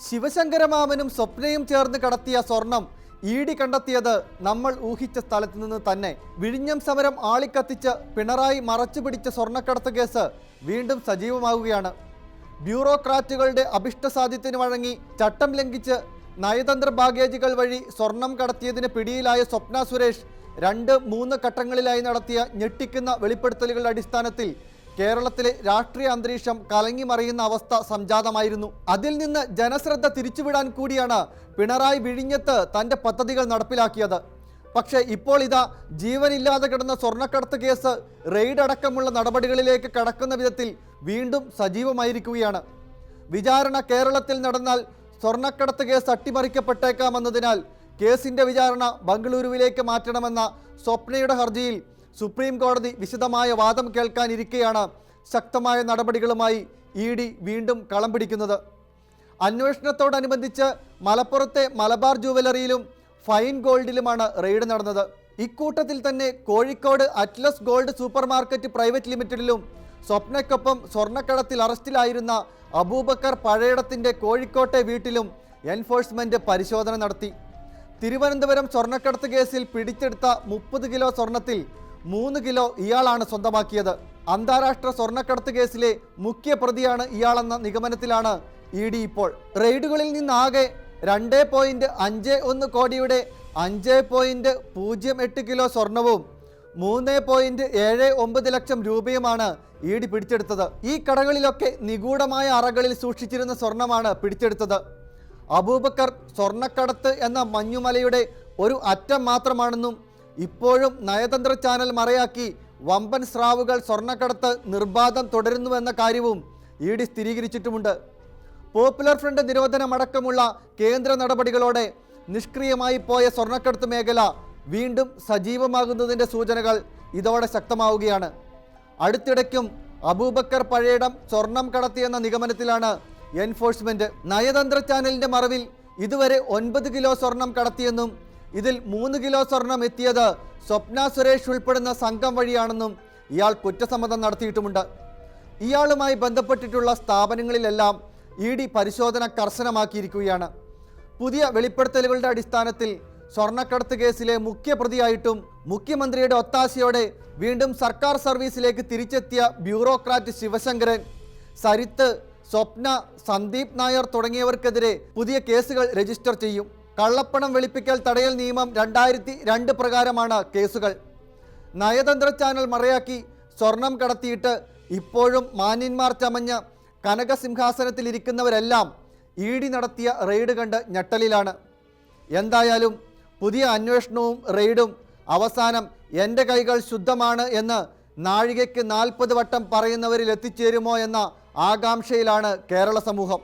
ശിവശങ്കരമാമനും സ്വപ്നയും ചേർന്ന് കടത്തിയ സ്വർണം ഇ ഡി കണ്ടെത്തിയത് നമ്മൾ ഊഹിച്ച സ്ഥലത്ത് നിന്ന് തന്നെ. വിഴിഞ്ഞം സമരം ആളിക്കത്തിച്ച് പിണറായി മറച്ചുപിടിച്ച സ്വർണക്കടത്ത് കേസ് വീണ്ടും സജീവമാവുകയാണ്. ബ്യൂറോക്രാറ്റുകളുടെ അഭിഷ്ട സാധ്യത്തിന് വഴങ്ങി ചട്ടം ലംഘിച്ച് നയതന്ത്ര ബാഗേജുകൾ വഴി സ്വർണം കടത്തിയതിന് പിടിയിലായ സ്വപ്ന സുരേഷ് രണ്ട് മൂന്ന് ഘട്ടങ്ങളിലായി നടത്തിയ ഞെട്ടിക്കുന്ന വെളിപ്പെടുത്തലുകളുടെ അടിസ്ഥാനത്തിൽ കേരളത്തിലെ രാഷ്ട്രീയ അന്തരീക്ഷം കലങ്ങിമറിയുന്ന അവസ്ഥ സംജാതമായിരുന്നു. അതിൽ നിന്ന് ജനശ്രദ്ധ തിരിച്ചുവിടാൻ കൂടിയാണ് പിണറായി വിഴിഞ്ഞത്ത് തന്റെ പദ്ധതികൾ നടപ്പിലാക്കിയത്. പക്ഷേ ഇപ്പോൾ ഇതാ ജീവനില്ലാതെ കിടന്ന സ്വർണക്കടത്ത് കേസ് റെയ്ഡ് അടക്കമുള്ള നടപടികളിലേക്ക് കടക്കുന്ന വിധത്തിൽ വീണ്ടും സജീവമായിരിക്കുകയാണ്. വിചാരണ കേരളത്തിൽ നടന്നാൽ സ്വർണക്കടത്ത് കേസ് അട്ടിമറിക്കപ്പെട്ടേക്കാമെന്നതിനാൽ കേസിന്റെ വിചാരണ ബംഗളൂരുവിലേക്ക് മാറ്റണമെന്ന സ്വപ്നയുടെ ഹർജിയിൽ സുപ്രീം കോടതി വിശദമായ വാദം കേൾക്കാനിരിക്കെയാണ് ശക്തമായ നടപടികളുമായി ഇ ഡി വീണ്ടും കളം പിടിക്കുന്നത്. അന്വേഷണത്തോടനുബന്ധിച്ച് മലപ്പുറത്തെ മലബാർ ജുവലറിയിലും ഫൈൻ ഗോൾഡിലുമാണ് റെയ്ഡ് നടന്നത്. ഇക്കൂട്ടത്തിൽ തന്നെ Kozhikode Atlas gold super market private ലിമിറ്റഡിലും സ്വപ്നയ്ക്കൊപ്പം സ്വർണക്കടത്തിൽ അറസ്റ്റിലായിരുന്ന അബൂബക്കർ പഴയടത്തിന്റെ കോഴിക്കോട്ടെ വീട്ടിലും എൻഫോഴ്സ്മെന്റ് പരിശോധന നടത്തി. തിരുവനന്തപുരം സ്വർണക്കടത്ത് കേസിൽ പിടിച്ചെടുത്ത മുപ്പത് കിലോ സ്വർണത്തിൽ മൂന്ന് കിലോ ഇയാളാണ് സ്വന്തമാക്കിയത്. അന്താരാഷ്ട്ര സ്വർണക്കടത്ത് കേസിലെ മുഖ്യ പ്രതിയാണ് ഇയാളെന്ന നിഗമനത്തിലാണ് ഇ ഡി ഇപ്പോൾ. റെയ്ഡുകളിൽ നിന്നാകെ രണ്ട് പോയിന്റ് അഞ്ച് ഒന്ന് കോടിയുടെ അഞ്ച് പോയിന്റ് പൂജ്യം എട്ട് കിലോ സ്വർണവും മൂന്ന് പോയിന്റ് ഏഴ് ഒമ്പത് ലക്ഷം രൂപയുമാണ് ഇ ഡി പിടിച്ചെടുത്തത്. ഈ കടകളിലൊക്കെ നിഗൂഢമായ അറകളിൽ സൂക്ഷിച്ചിരുന്ന സ്വർണമാണ് പിടിച്ചെടുത്തത്. അബൂബക്കർ സ്വർണക്കടത്ത് എന്ന മഞ്ഞുമലയുടെ ഒരു അറ്റം മാത്രമാണെന്നും ഇപ്പോഴും നയതന്ത്ര ചാനൽ മറയാക്കി വമ്പൻ സ്രാവുകൾ സ്വർണക്കടത്ത് നിർബാധം തുടരുന്നുവെന്ന കാര്യവും ഇ ഡി സ്ഥിരീകരിച്ചിട്ടുമുണ്ട്. പോപ്പുലർ ഫ്രണ്ട് നിരോധനമടക്കമുള്ള കേന്ദ്ര നടപടികളോടെ നിഷ്ക്രിയമായി പോയ സ്വർണക്കടത്ത് മേഖല വീണ്ടും സജീവമാകുന്നതിന്റെ സൂചനകൾ ഇതോടെ ശക്തമാവുകയാണ്. അടുത്തിടയ്ക്കും അബൂബക്കർ പഴയടം സ്വർണം കടത്തിയെന്ന നിഗമനത്തിലാണ് എൻഫോഴ്സ്മെന്റ്. നയതന്ത്ര ചാനലിന്റെ മറവിൽ ഇതുവരെ ഒൻപത് കിലോ സ്വർണം കടത്തിയെന്നും ഇതിൽ മൂന്ന് കിലോ സ്വർണം എത്തിയത് സ്വപ്ന സുരേഷ് ഉൾപ്പെടുന്ന സംഘം വഴിയാണെന്നും ഇയാൾ കുറ്റസമ്മതം നടത്തിയിട്ടുമുണ്ട്. ഇയാളുമായി ബന്ധപ്പെട്ടിട്ടുള്ള സ്ഥാപനങ്ങളിലെല്ലാം ഇ ഡി പരിശോധന കർശനമാക്കിയിരിക്കുകയാണ്. പുതിയ വെളിപ്പെടുത്തലുകളുടെ അടിസ്ഥാനത്തിൽ സ്വർണക്കടത്ത് കേസിലെ മുഖ്യ പ്രതിയായിട്ടും മുഖ്യമന്ത്രിയുടെ ഒത്താശയോടെ വീണ്ടും സർക്കാർ സർവീസിലേക്ക് തിരിച്ചെത്തിയ ബ്യൂറോക്രാറ്റ് ശിവശങ്കരൻ സരിത്ത് സ്വപ്ന സന്ദീപ് നായർ തുടങ്ങിയവർക്കെതിരെ പുതിയ കേസുകൾ രജിസ്റ്റർ ചെയ്യും. കള്ളപ്പണം വെളുപ്പിക്കൽ തടയൽ നിയമം രണ്ടായിരത്തി രണ്ട് പ്രകാരമാണ് കേസുകൾ. നയതന്ത്ര ചാനൽ മറയാക്കി സ്വർണം കടത്തിയിട്ട് ഇപ്പോഴും മാന്യന്മാർ ചമഞ്ഞ് കനകസിംഹാസനത്തിലിരിക്കുന്നവരെല്ലാം ഇ ഡി നടത്തിയ റെയ്ഡ് കണ്ട് ഞെട്ടലിലാണ്. എന്തായാലും പുതിയ അന്വേഷണവും റെയ്ഡും അവസാനം എന്റെ കൈകൾ ശുദ്ധമാണ് എന്ന് നാഴികയ്ക്ക് നാൽപ്പത് വട്ടം പറയുന്നവരിൽ എത്തിച്ചേരുമോ എന്ന ആകാംക്ഷയിലാണ് കേരള സമൂഹം.